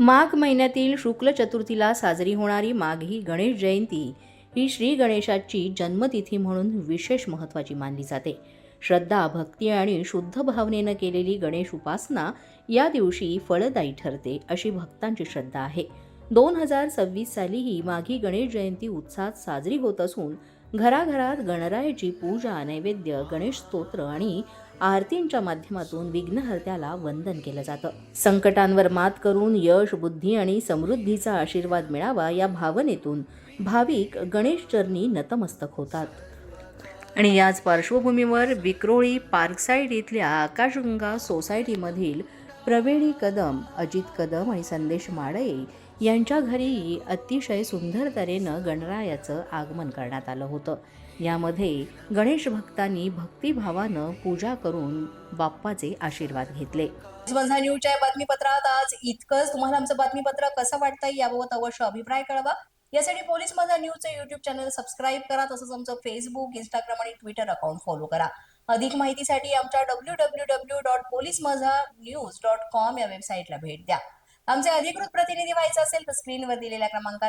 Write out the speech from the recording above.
माघ महिन्यातील शुक्ल चतुर्थीला साजरी होणारी माघी गणेश जयंती ही श्री गणेशाची जन्मतिथी म्हणून विशेष महत्त्वाची मानली जाते. श्रद्धा भक्ती आणि शुद्ध भावनेनं केलेली गणेश उपासना या दिवशी फळदायी ठरते अशी भक्तांची श्रद्धा आहे. दोन हजार सव्वीस साली ही माघी गणेश जयंती उत्साहात साजरी होत असून घराघरात गणरायाची पूजा नैवेद्य गणेश स्तोत्र आणि आरतींच्या माध्यमातून विघ्नहर्त्याला वंदन केलं जातं. संकटांवर मात करून यश बुद्धी आणि समृद्धीचा आशीर्वाद मिळावा या भावनेतून भाविक गणेश चरणी नतमस्तक होतात. आणि याच पार्श्वभूमीवर विक्रोळी पार्कसाईड इथल्या आकाशगंगा सोसायटीमधील प्रवीणी कदम अजित कदम आणि संदेश माडळे यांच्या घरी अतिशय सुंदर तऱ्हेनं गणरायाचं आगमन करण्यात आलं होतं. यामध्ये गणेश भक्तांनी भक्तिभावानं पूजा करून बाप्पाचे आशीर्वाद घेतले. माझा न्यूजच्या बातमीपत्रात आज इतकंच. तुम्हाला आमचं बातमीपत्र कसं वाटतंय याबाबत अवश्य अभिप्राय कळवा. यासाठी पोलीस माझा न्यूजचं युट्यूब चॅनल सबस्क्राईब करा तसंच आमचं फेसबुक इंस्टाग्राम आणि ट्विटर अकाउंट फॉलो करा. अधिक माहितीसाठी आमच्या W W W dot police Majha news dot com या वेबसाईटला भेट द्या. आमचे अधिकृत प्रतिनिधी व्हायचं असेल तर स्क्रीनवर दिलेल्या क्रमांकावर